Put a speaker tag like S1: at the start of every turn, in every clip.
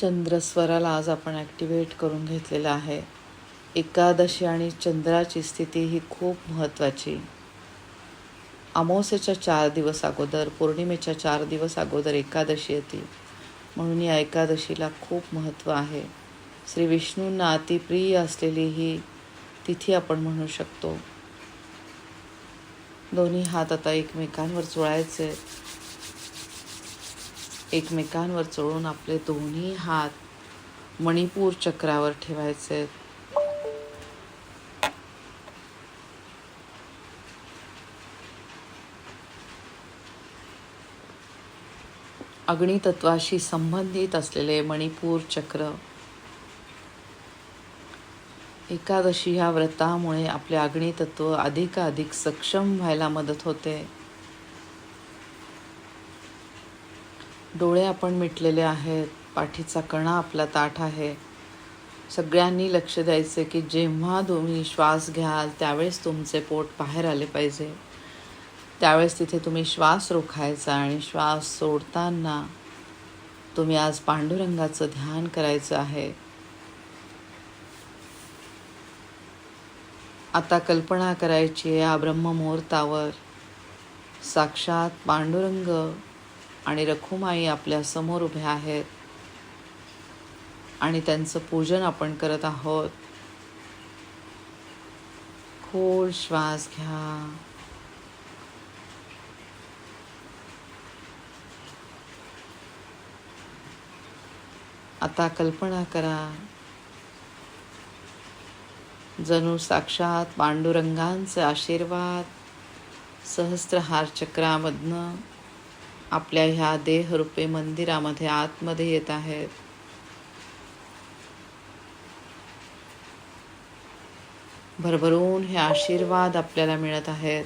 S1: चंद्रस्वराला आज आपण ॲक्टिवेट करून घेतलेलं आहे. एकादशी आणि चंद्राची स्थिती ही खूप महत्त्वाची. अमावस्येच्या चार दिवस अगोदर पौर्णिमेच्या चार दिवस अगोदर एकादशी येते. म्हणून या एकादशीला खूप महत्त्व आहे. श्री विष्णूंना अतिप्रिय असलेली ही तिथी आपण म्हणू शकतो. दोन्ही हात आता एकमेकांवर चोळायचे एकमेकांवर चोळून आपले दोन्ही हात मणिपूर चक्रावर ठेवायचे. अग्नितत्वाशी संबंधित असलेले मणिपूर चक्र. एकादशी ह्या व्रतामुळे आपले अग्नितत्व अधिकाधिक सक्षम व्हायला मदत होते. डोळे आपण मिटलेले आहेत पाठीचा कणा आपला ताठ आहे. सगळ्यांनी लक्ष द्यायचे की जेव्हा तुम्ही श्वास घ्याल त्यावेळेस तुमचे पोट बाहेर आले पाहिजे. त्यावेळेस तिथे तुम्ही श्वास रोखायचा आणि श्वास सोडताना तुम्ही आज पांडुरंगाचं ध्यान करायचं आहे. आता कल्पना करायची आहे या ब्रह्ममुहूर्तावर. साक्षात पांडुरंग आणि रखुमाई आपल्यासमोर उभ्या आहेत. आणि त्यांचं पूजन आपण करत आहोत. खोल श्वास घ्या. आता कल्पना करा. जणू साक्षात पांडुरंगांचे आशीर्वाद सहस्त्रहार चक्रामधनं आपल्या ह्या देहरूपे मंदिरामध्ये आतमध्ये येत आहेत. भरभरून हे आशीर्वाद आपल्याला मिळत आहेत.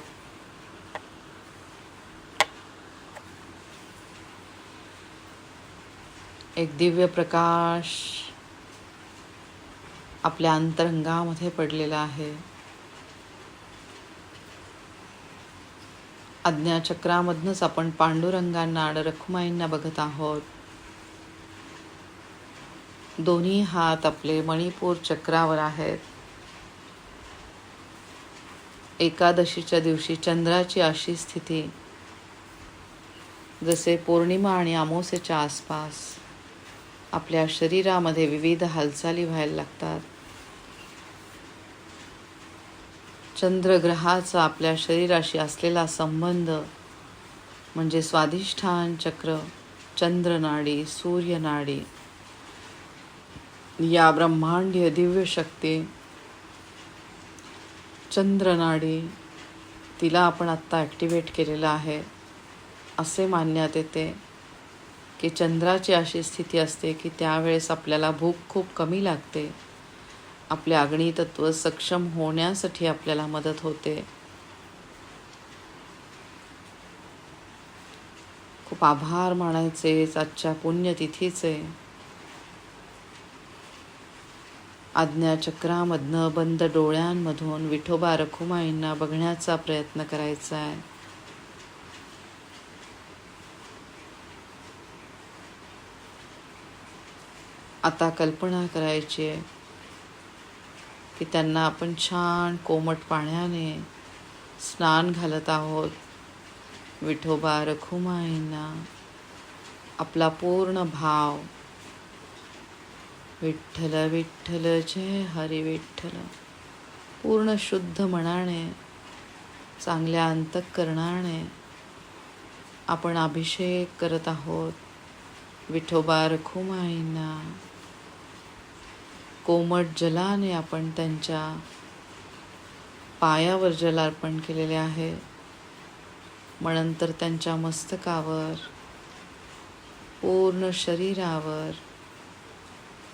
S1: एक दिव्य प्रकाश आपल्या अंतरंगामध्ये पडलेला आहे. आज्ञाचक्रामधनंच आपण पांडुरंगांना आणि रखुमाईंना बघत आहोत. दोन्ही हात आपले मणिपूर चक्रावर आहेत. एकादशीच्या दिवशी चंद्राची अशी स्थिती जसे पौर्णिमा आणि अमावस्येच्या आसपास आपल्या शरीरामध्ये विविध हालचाली व्हायला लागतात. चंद्रग्रहाचा आपल्या शरीराशी असलेला संबंध म्हणजे स्वाधिष्ठान चक्र चंद्रनाडी सूर्यनाडी या ब्रह्मांडीय दिव्य शक्ती चंद्रनाडी तिला आपण आत्ता ॲक्टिवेट केलेलं आहे. असे मानण्यात येते की चंद्राची अशी स्थिती असते की त्यावेळेस आपल्याला भूक खूप कमी लागते. आपले अग्नितत्व सक्षम होण्यासाठी आपल्याला मदत होते. खूप आभार मानायचे आजच्या पुण्यतिथीचे. आज्ञाचक्रामधनं बंद डोळ्यांमधून विठोबा रखुमाईंना बघण्याचा प्रयत्न करायचा आहे. आता कल्पना करायची आहे. की त्यांना आपण छान कोमट पाण्याने स्नान घालत आहोत. विठोबा रखुमाईंना आपला पूर्ण भाव. विठ्ठल विठ्ठल जय हरी विठ्ठल. पूर्ण शुद्ध मनाने चांगल्या अंतःकरणाने आपण अभिषेक करत आहोत. विठोबा रखुमाईंना कोमट जलाने आपण त्यांच्या पायावर जलार्पण केलेले आहे. मग नंतर त्यांच्या मस्तकावर पूर्ण शरीरावर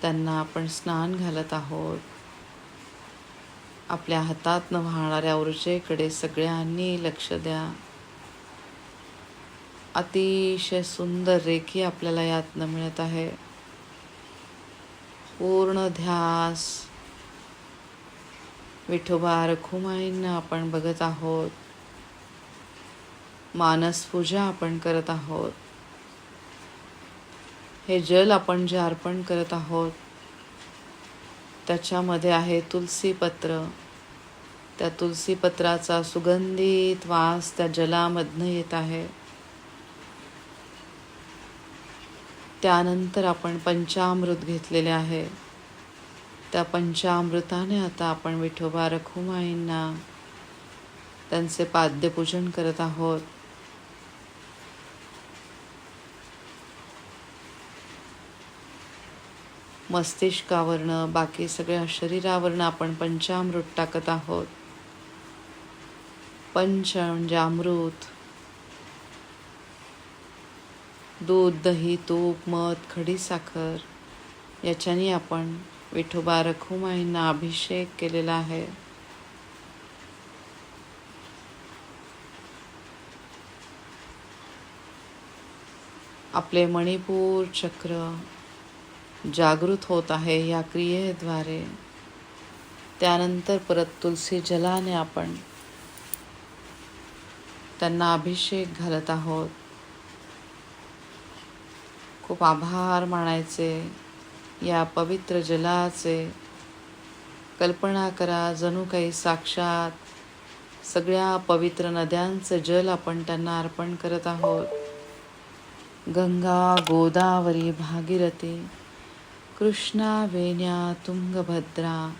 S1: त्यांना आपण स्नान घालत आहोत. आपल्या हातातनं वाहणाऱ्या ऊर्जेकडे सगळ्यांनी लक्ष द्या. अतिशय सुंदर रेखी आपल्याला यातनं मिळत आहे. पूर्ण ध्यास. विठोबा रखुमाईंना आपण बघत आहोत. मानस पूजा आपण करत आहोत. हे जल आपण जे अर्पण करत आहोत. त्याच्यामध्ये आहे तुलसी पत्र त्या तुलसी पत्राचा सुगंधित वास त्या जलामधनं येत आहे. त्यानंतर आपण पंचामृत घेतलेले आहे. त्या पंचामृताने आता आपण विठोबा रखुमाईंना त्यांचे पाद्यपूजन करत आहोत. मस्तिष्कावरनं बाकी सगळ्या शरीरावरनं आपण पंचामृत टाकत आहोत. पंच म्हणजे अमृत दूध दही तूप मध खडी साखर याच्याने आपण विठोबा रखुमाईंना अभिषेक केलेला आहे. आपले मणिपूर चक्र जागृत होत आहे या क्रियेद्वारे. त्यानंतर परत तुलसी जलाने आपण त्यांना अभिषेक घालत आहोत. खूप आभार मानायचे. या पवित्र जलाचे कल्पना करा जणू काही साक्षात. सगळ्या पवित्र नद्यांचं जल आपण त्यांना अर्पण करत आहोत. गंगा गोदावरी भागीरथी कृष्णा वेण्या तुंगभद्रा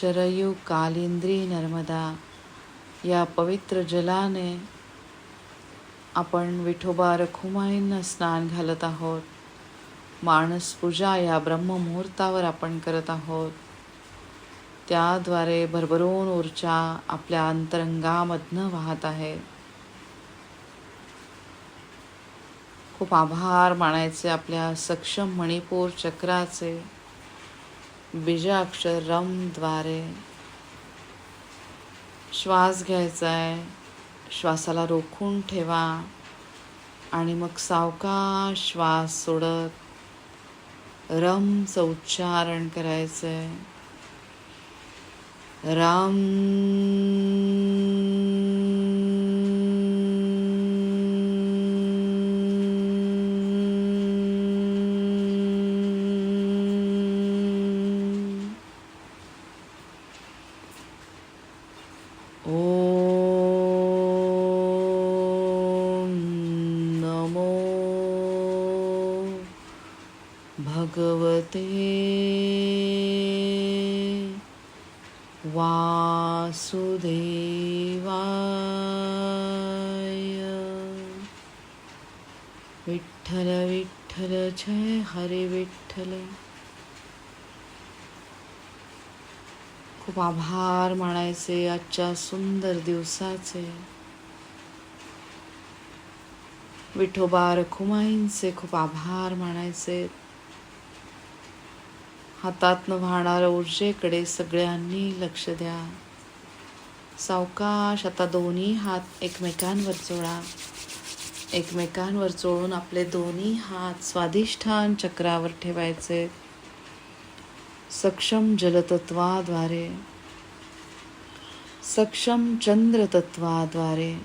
S1: शरयू कालिंद्री नर्मदा या पवित्र जलाने आपण विठोबा रखुमाईंना स्नान घालत आहोत. माणस पूजा या ब्रह्ममुहूर्तावर आपण करत आहोत. त्याद्वारे भरभरून ऊर्जा आपल्या अंतरंगामधनं वाहत आहे. खूप आभार मानायचे आपल्या सक्षम मणिपूर चक्राचे बीजाक्षर रमद्वारे श्वास घ्यायचा आहे श्वासाला रोखून ठेवा. आणि मग सावकाश श्वास सोडत रमचं उच्चारण करायचं आहे राम विठ्ठल विठ्ठल जय हरे विठ्ठल. खूप आभार मानायचे आजच्या सुंदर दिवसाचे. विठोबा रखुमाईंचे खूप आभार मानायचे. हातातनं वाहणाऱ्या ऊर्जेकडे सगळ्यांनी लक्ष द्या. सावकाश आता दोन्ही हात एकमेकांवर जोडा. एकमेकांवर चोळून आपले दोन्ही हात स्वाधिष्ठान चक्रावर ठेवायचे. सक्षम जलतत्वाद्वारे. सक्षम चंद्रतत्वाद्वारे.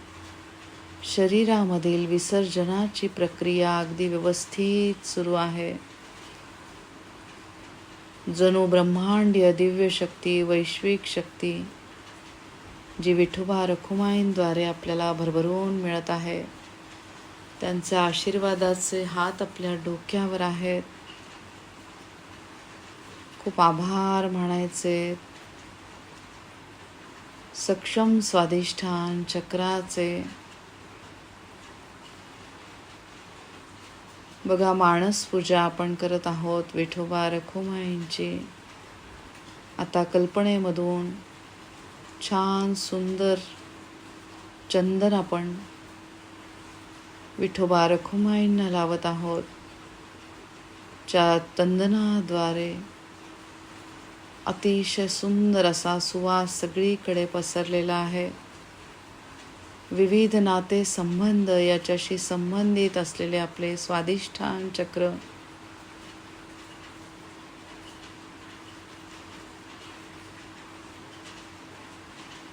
S1: शरीरामधील विसर्जनाची प्रक्रिया अगदी व्यवस्थित सुरू आहे. जणू ब्रह्मांडीय दिव्य शक्ती वैश्विक शक्ती जी विठोबा रखुमाईंद्वारे आपल्याला भरभरून मिळत आहे. त्यांच्या आशीर्वादाचे हात आपल्या डोक्यावर आहेत. खूप आभार म्हणायचे सक्षम स्वाधिष्ठान चक्राचे. बघा माणस पूजा आपण करत आहोत विठोबा रखुमाईंची. आता कल्पनेमधून छान सुंदर चंदन आपण विठोबा रखुमाईंना लावत आहोत. च्या तंदनाद्वारे अतिशय सुंदर असा सुवास सगळीकडे पसरलेला आहे. विविध नाते संबंध याच्याशी संबंधित असलेले आपले स्वादिष्ठान चक्र.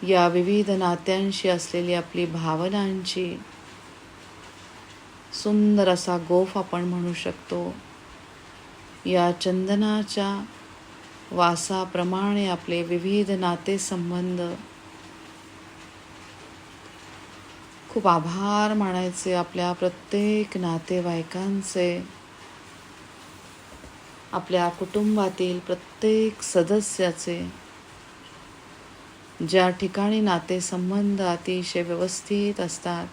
S1: या विविध नात्यांशी असलेली आपली भावनांची सुंदर असा गोफ आपण म्हणू शकतो. या चंदनाच्या वासाप्रमाणे आपले विविध नातेसंबंध खूप आभार मानायचे आपल्या प्रत्येक नातेवाईकांचे. आपल्या कुटुंबातील प्रत्येक सदस्याचे. ज्या ठिकाणी नातेसंबंध अतिशय व्यवस्थित असतात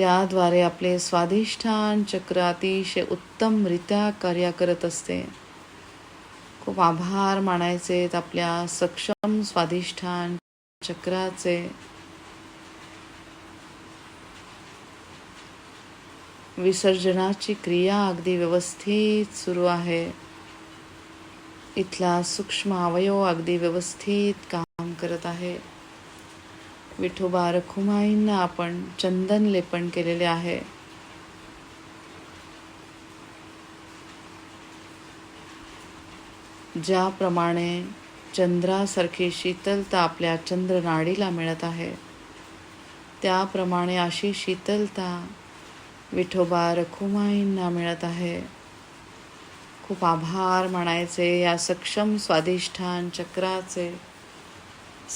S1: त्याद्वारे आपले स्वाधिष्ठान चक्र अतिशय उत्तमरित्या कार्य करत असते. खूप आभार मानायचे आपल्या सक्षम स्वाधिष्ठान चक्राचे. विसर्जनाची क्रिया अगदी व्यवस्थित सुरू आहे. इथला सूक्ष्म अवयव अगदी व्यवस्थित काम करत आहे. विठोबा रखुमाईंना आपण चंदन लेपन केलेले आहे. ज्याप्रमाणे चंद्रासारखी शीतलता आपल्या चंद्रनाडीला मिळत आहे त्याप्रमाणे अशी शीतलता विठोबा रखुमाईंना मिळत आहे. खूप आभार मानायचे या सक्षम स्वाधिष्ठान चक्राचे.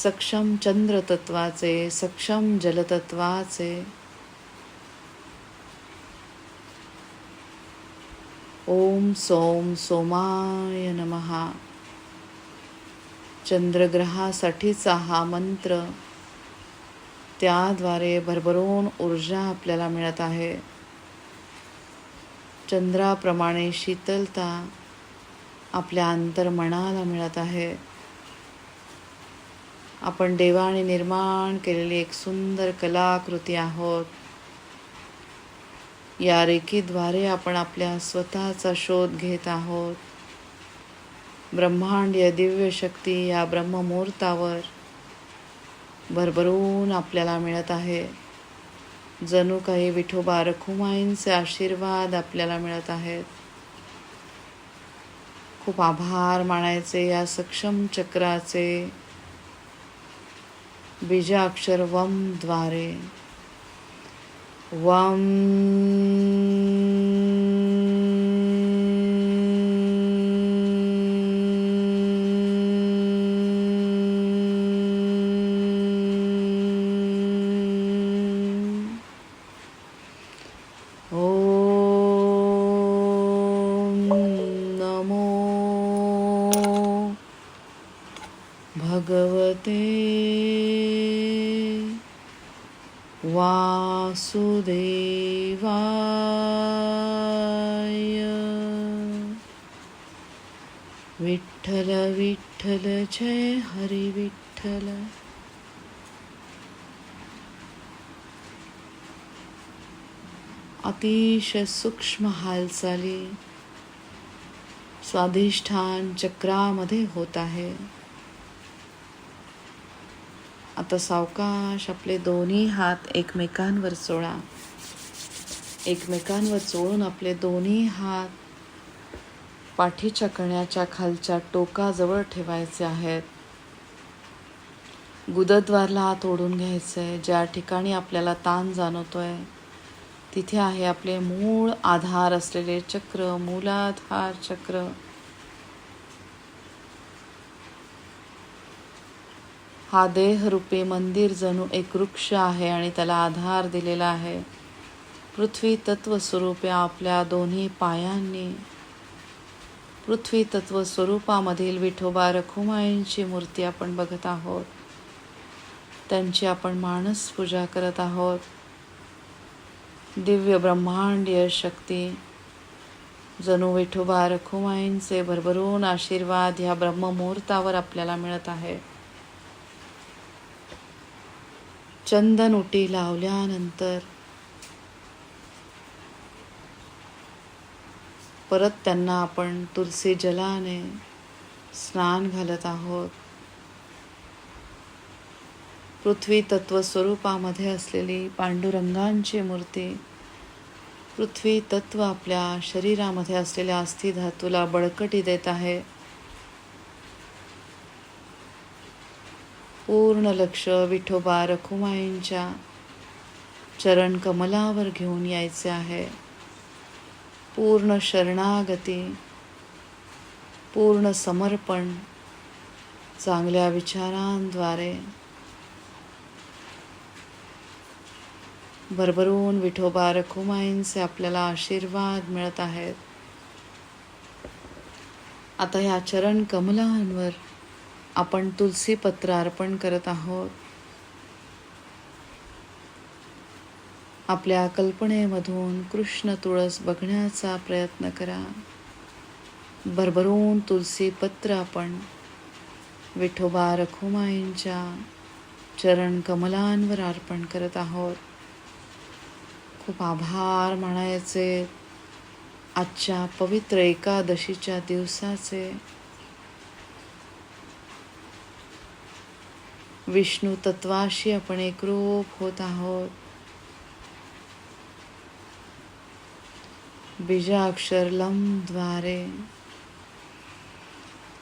S1: सक्षम चंद्रतत्वाचे सक्षम जलतत्वाचे. ओम सोम सोमाय नमहा चंद्रग्रहासाठीचा हा मंत्र त्याद्वारे भरभरून ऊर्जा आपल्याला मिळत आहे. चंद्राप्रमाणे शीतलता आपल्या अंतर्मनाला मिळत आहे. आपण देवाने निर्माण केलेली एक सुंदर कलाकृती आहोत. या रेखीद्वारे आपण आपल्या स्वतःचा शोध घेत आहोत. ब्रह्मांडीय दिव्य शक्ती या ब्रह्ममुहूर्तावर भरभरून आपल्याला मिळत आहे. जणू काही विठोबा रखुमाईंचे आशीर्वाद आपल्याला मिळत आहेत. खूप आभार मानायचे या सक्षम चक्राचे. बीजाक्षर वमद्वारे. वम विठ्ठल. अतिशय सूक्ष्म हालचाली स्वाधिष्ठान चक्रामध्ये होत आहे. आता सावकाश आपले दोन्ही हात एकमेकांवर चोळा. एकमेकांवर चोळून आपले दोन्ही हात पाठीच्या कण्याच्या खालच्या टोकाजवळ ठेवायचे आहेत. गुदद्वारला हात ओढून घ्यायचं आहे ज्या ठिकाणी आपल्याला ताण जाणवतो आहे तिथे आहे आपले मूळ आधार असलेले चक्र मूलाधार चक्र. हा देहरूपी मंदिर जणू एक वृक्ष आहे आणि त्याला आधार दिलेला आहे. पृथ्वी तत्व स्वरूपे आपल्या दोन्ही पायांनी पृथ्वी तत्व स्वरूपामधील विठोबा रखुमाईंची मूर्ती आपण बघत आहोत. त्यांची आपण मानस पूजा करत आहोत. दिव्य ब्रह्मांडीय शक्ती. जणू विठोबा रखुमाईंचे भरभरून आशीर्वाद ह्या ब्रह्ममुहूर्तावर आपल्याला मिळत आहे. चंदन उटी लावल्यानंतर परत त्यांना आपण तुलसी जलाने स्नान घालत आहोत. पृथ्वी तत्वस्वरूपामध्ये असलेली पांडुरंगांची मूर्ती पृथ्वी तत्व आपल्या शरीरामध्ये असलेल्या अस्थिधातूला बळकटी देत आहे. पूर्ण लक्ष विठोबा रखुमाईंच्या चरण कमलावर घेऊन यायचे आहे. पूर्ण शरणागती पूर्ण समर्पण चांगल्या विचारांद्वारे भरभरून विठोबा रखुमाईंचे आपल्याला आशीर्वाद मिळत आहेत. आता ह्या चरण कमलांवर आपण तुलसी पत्र अर्पण करत आहोत. आपल्या कल्पनेमधून कृष्ण तुळस बघण्याचा प्रयत्न करा. भरभरून तुलसी पत्र आपण विठोबा रखुमाईंच्या चरण कमलांवर अर्पण करत आहोत. खूप आभार म्हणायचे. आजच्या पवित्र एकादशीच्या दिवसाचे. विष्णू तत्वाशी आपण एकरूप होत आहोत. बीजाक्षर लमद्वारे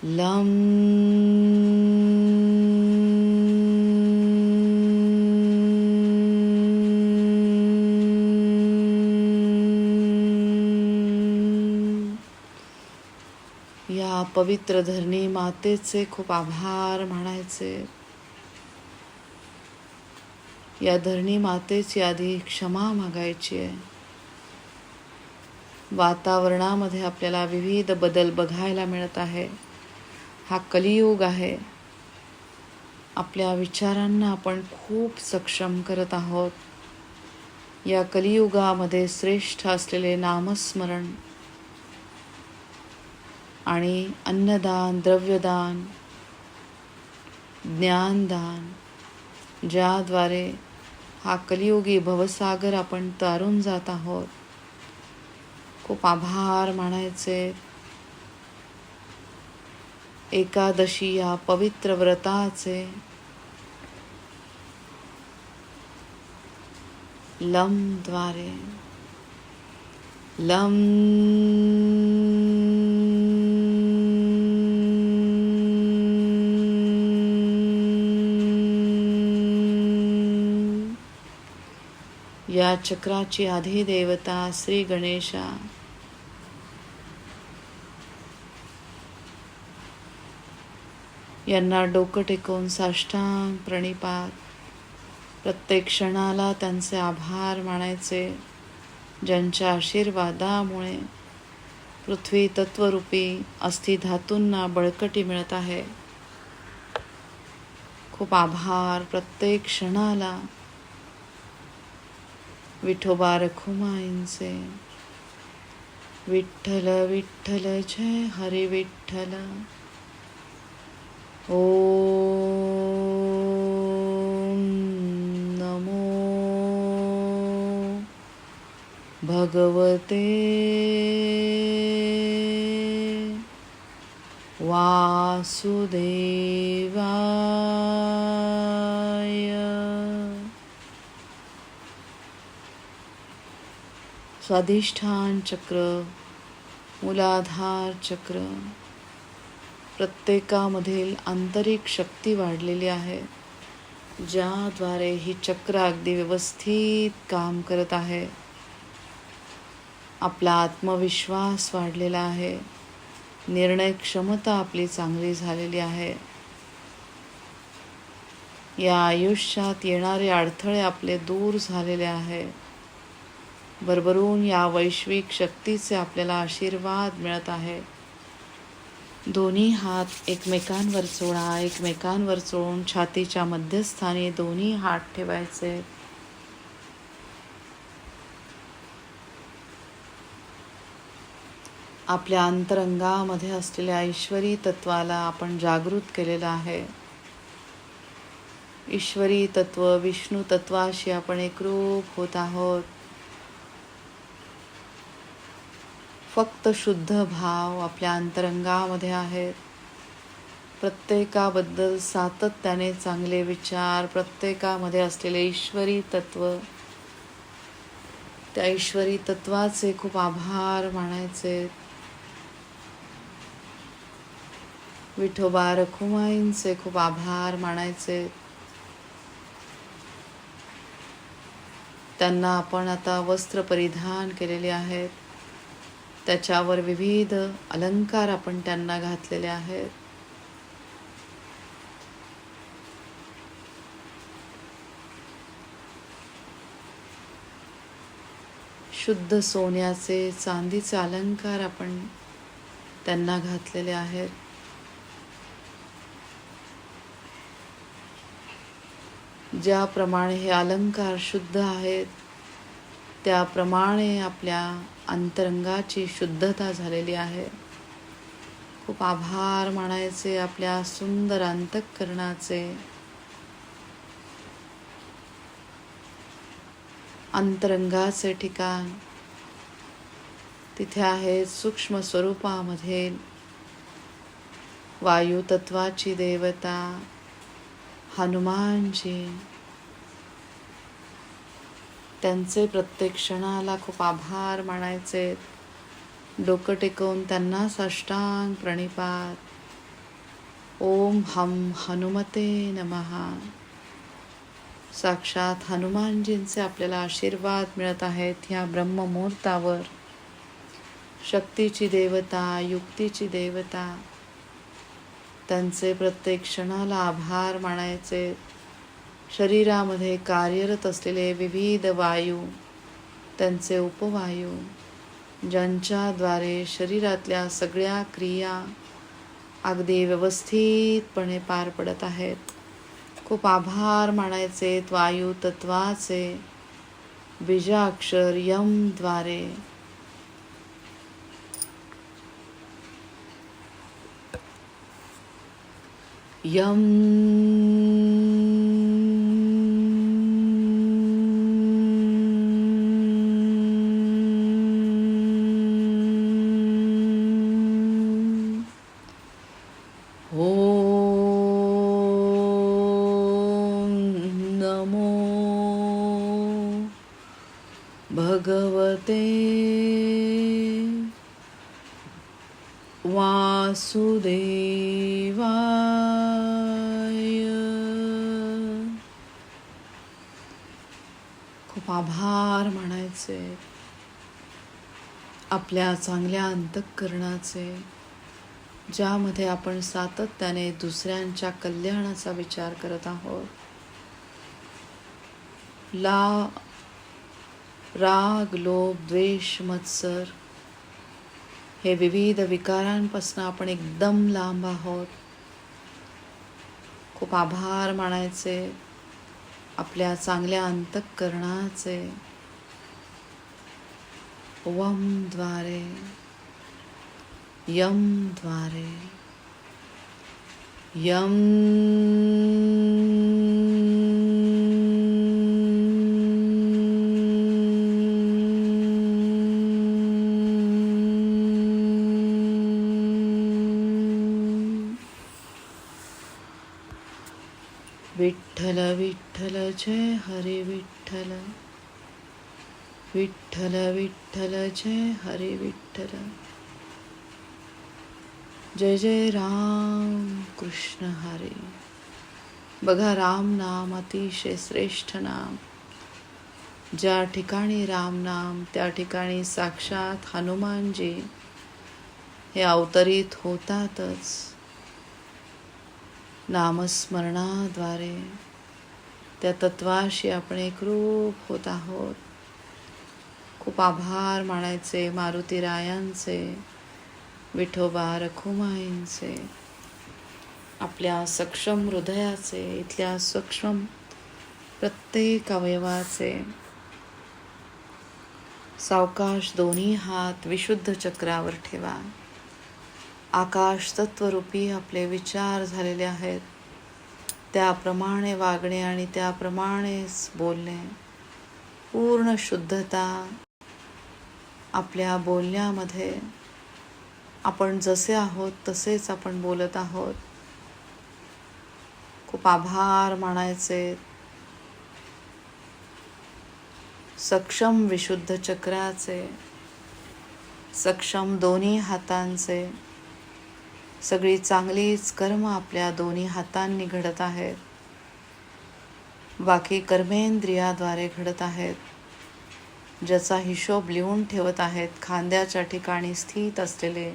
S1: लम पवित्र धरणी मातेचे खूप आभार म्हणायचे या धरणी मातेची आधी क्षमा मागायची आहे. वातावरणामध्ये आपल्याला विविध बदल बघायला मिळत आहे. हा कलियुग आहे. आपल्या विचारांना आपण खूप सक्षम करत आहोत. या कलियुगामध्ये श्रेष्ठ असलेले नामस्मरण आणि अन्नदान द्रव्यदान ज्ञानदान ज्याद्वारे हा कलियुगी भवसागर आपण तारून जात आहोत. खूप आभार मानायचे. एकादशी या पवित्र व्रताचे. लमद्वारे. लम या चक्राची आधी देवता श्री गणेशा. यांना डोकं टेकवून साष्टांग प्रणिपात. प्रत्येक क्षणाला त्यांचे आभार मानायचे ज्यांच्या आशीर्वादामुळे पृथ्वी तत्वरूपी अस्थिधातूंना बळकटी मिळत आहे. खूप आभार प्रत्येक क्षणाला. विठोबा रखुमाईंचे विठ्ठल विठ्ठल जय हरे विठ्ठल. ओ नमो भगवते वासुदेवा स्वाधिष्ठान चक्र मूलाधार चक्र. प्रत्येकामधील आंतरिक शक्ती वाढलेली आहे ज्याद्वारे ही चक्र अगदी व्यवस्थित काम करत आहे. आपला आत्मविश्वास वाढलेला आहे. निर्णय क्षमता आपली चांगली झालेली आहे. या आयुष्यात येणारे अडथळे आपले दूर झालेले आहे. भरभरून या वैश्विक शक्तीचे आपल्याला आशीर्वाद मिळत आहे. दोन्ही हात एकमेकांवर चोळा एकमेकांवर चोळून छातीच्या मध्यस्थानी दोन्ही हात ठेवायचे. आपल्या अंतरंगामध्ये असलेल्या ईश्वरी तत्वाला आपण जागृत केलेलं आहे. ईश्वरी तत्व विष्णू तत्वाशी आपण एकरूप होत आहोत. फक्त शुद्ध भाव आपल्या अंतरंगामध्ये आहेत. प्रत्येकाबद्दल सातत्याने चांगले विचार प्रत्येकामध्ये असलेले ईश्वरी तत्व. त्या ईश्वरी तत्वाचे खूप आभार मानायचे. विठोबा रखुमाईंचे खूप आभार मानायचे. त्यांना आपण आता वस्त्र परिधान केलेले आहेत. त्याच्यावर विविध अलंकार आपण त्यांना घातलेले आहेत. शुद्ध सोन्याचे चांदीचे अलंकार आपण त्यांना घातलेले आहेत. ज्याप्रमाणे हे अलंकार शुद्ध आहेत त्याप्रमाणे आपल्या अंतरंगाची शुद्धता झालेली आहे. खूप आभार मानायचे आपल्या सुंदर अंतःकरणाचे. अंतरंगाचे ठिकाण तिथे आहे सूक्ष्म स्वरूपामध्ये. वायुतत्वाची देवता हनुमानजी त्यांचे प्रत्येक क्षणाला खूप आभार मानायचे. डोकं टेकवून त्यांना साष्टांग प्रणिपात. ओम हम हनुमते नमहा साक्षात हनुमानजींचे आपल्याला आशीर्वाद मिळत आहेत ह्या ब्रह्ममुहूर्तावर. शक्तीची देवता युक्तीची देवता. त्यांचे प्रत्येक क्षणाला आभार मानायचे. शरीरामध्ये कार्यरत असलेले विविध वायू त्यांचे उपवायू ज्यांच्याद्वारे शरीरातल्या सगळ्या क्रिया अगदी व्यवस्थितपणे पार पडत आहेत. खूप आभार मानायचे वायू तत्वाचे बीजाक्षर यमद्वारे यम आपल्या चांगल्या अंतःकरणाचे ज्यामध्ये आपण सातत्याने दुसऱ्यांच्या कल्याणाचा विचार करत आहोत. ला राग लोभ द्वेष मत्सर हे विविध विकारांपासून आपण एकदम लांब आहोत. खूप आभार मानायचे आपल्या चांगल्या अंतःकरणाचे. वमद्वारे यमद्वारे यम विठ्ठल विठ्ठल जय हरे विठ्ठल। विठ्ठल विठ्ठल जय हरे विठ्ठल। जय जय राम कृष्ण हरे। बघा राम नाम अतिशय श्रेष्ठ नाम। ज्या ठिकाणी राम नाम त्या ठिकाणी साक्षात हनुमानजी हे अवतरित होतातच नामस्मरणाद्वारे. त्या तत्वाशी आपण एकरूप होत आहोत. खूप आभार मानायचे मारुतीरायांचे विठोबा रखुमाईंचे आपल्या सक्षम हृदयाचे इथल्या सक्षम प्रत्येक अवयवाचे. सावकाश दोन्ही हात विशुद्ध चक्रावर ठेवा. आकाश तत्वरूपी आपले विचार झालेले आहेत. त्याप्रमाणे वागणे आणि त्याप्रमाणेच बोलणे. पूर्ण शुद्धता आपल्या बोलण्यामध्ये आपण जसे आहोत तसेच आपण बोलत आहोत. खूप आभार मानायचे. सक्षम विशुद्ध चक्राचे सक्षम दोन्ही हातांचे. सगळी चांगलीच कर्म आपल्या दोन्ही हातांनी घडत आहेत. बाकी कर्मेंद्रियाद्वारे घडत आहेत. ज्याचा हिशोब लिहून ठेवत आहेत खांद्याच्या ठिकाणी स्थित असलेले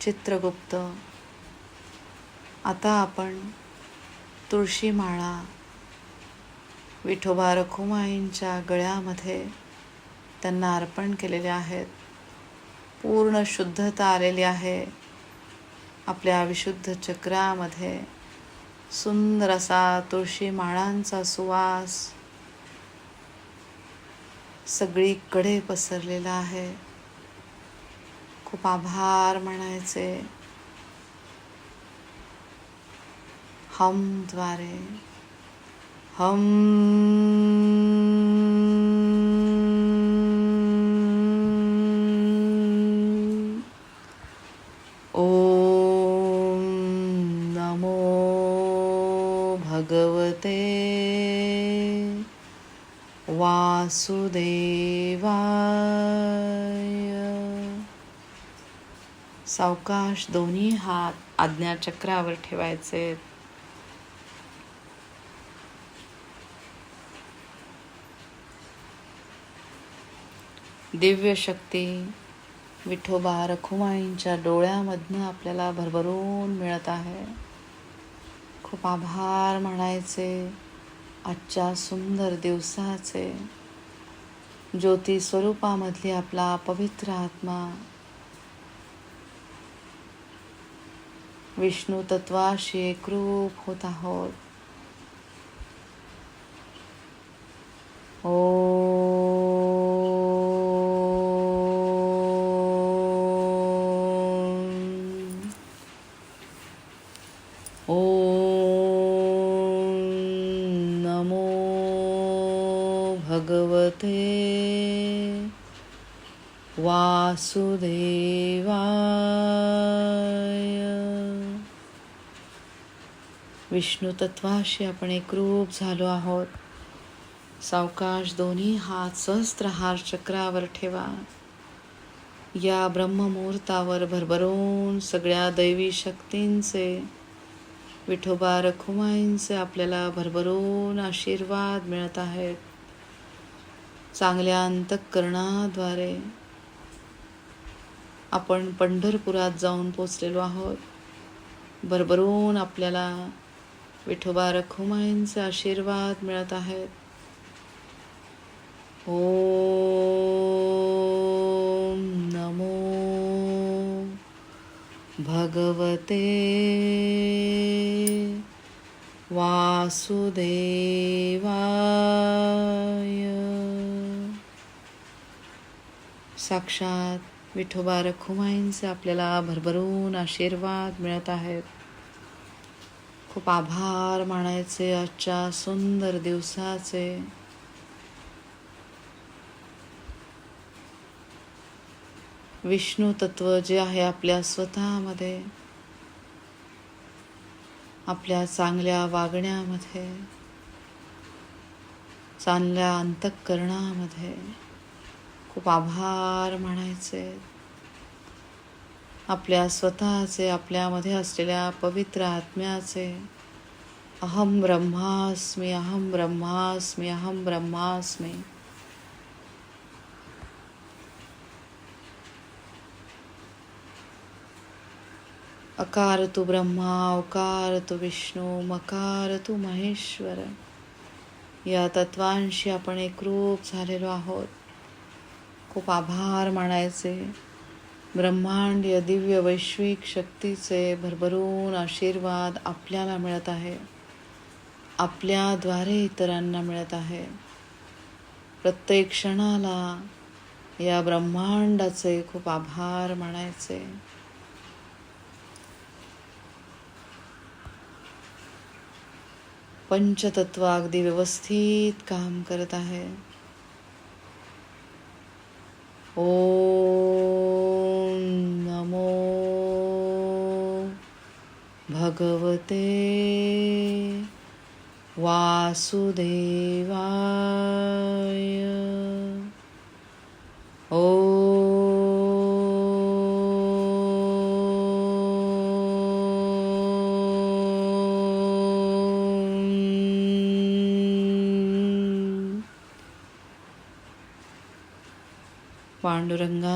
S1: चित्रगुप्त. आता आपण तुळशीमाळा विठोबा रखुमाईंच्या गळ्यामध्ये त्यांना अर्पण केलेले आहेत. पूर्ण शुद्धता आलेली आहे. आपल्या विशुद्ध चक्रामध्ये सुंदर असा तुळशी माळांचा सुवास सगळीकडे पसरलेला आहे. खूप आभार म्हणायचे. हमद्वारे हम वासुदेवाय. सावकाश दोन्ही हात आज्ञाचक्रावर ठेवायचे. दिव्य शक्ती विठोबा रखुमाईंच्या डोळ्यामधनं आपल्याला भरभरून मिळत आहे. खूप आभार म्हणायचे आजच्या सुंदर दिवसाचे. ज्योती स्वरूपामधली आपला पवित्र आत्मा. विष्णू तत्वाशी एकरूप होत आहोत. ओ वासुदेवाय। विष्णू तत्वाशी आपण एकरूप झालो आहोत. सावकाश दोन्ही हात सहस्त्रहार चक्रावर ठेवा. या ब्रह्ममुहूर्तावर भरभरून सगळ्या दैवी शक्तींचे विठोबा रखुमाईंचे आपल्याला भरभरून आशीर्वाद मिळत आहेत. चांगल्या अंतःकरणाद्वारे आपण पंढरपुरात जाऊन पोचलेलो आहोत. भरभरून आपल्याला विठोबा रखुमाईंचे आशीर्वाद मिळत आहेत. ओम नमो भगवते वासुदेवाय. साक्षात विठोबा रखुमाईंचे आपल्याला भरभरून आशीर्वाद मिळत आहेत. खूप आभार मानायचे आजच्या सुंदर दिवसाचे. विष्णू तत्व जे आहे आपल्या स्वतःमध्ये आपल्या चांगल्या वागण्यामध्ये चांगल्या अंतःकरणामध्ये खूप आभार म्हणायचे. आपल्या स्वतःचे आपल्यामध्ये असलेल्या पवित्र आत्म्याचे. अहम ब्रह्मास्मी अहम ब्रह्मास्मी अहम ब्रह्मास्मी. अकार तू ब्रह्मा अवकार तू विष्णू मकार तू महेश्वर. या तत्वांशी आपण एकरूप झालेलो आहोत. खूप आभार मानायचे. ब्रह्मांडीय दिव्य वैश्विक शक्तीचे भरभरून आशीर्वाद आपल्याला मिळत आहे. आपल्याद्वारे इतरांना मिळत आहे. प्रत्येक क्षणाला या ब्रह्मांडाचे खूप आभार मानायचे. पंचतत्व अगदी व्यवस्थित काम करत आहे. ॐ नमो भगवते वासुदेवाय। ओ पांडुरंगा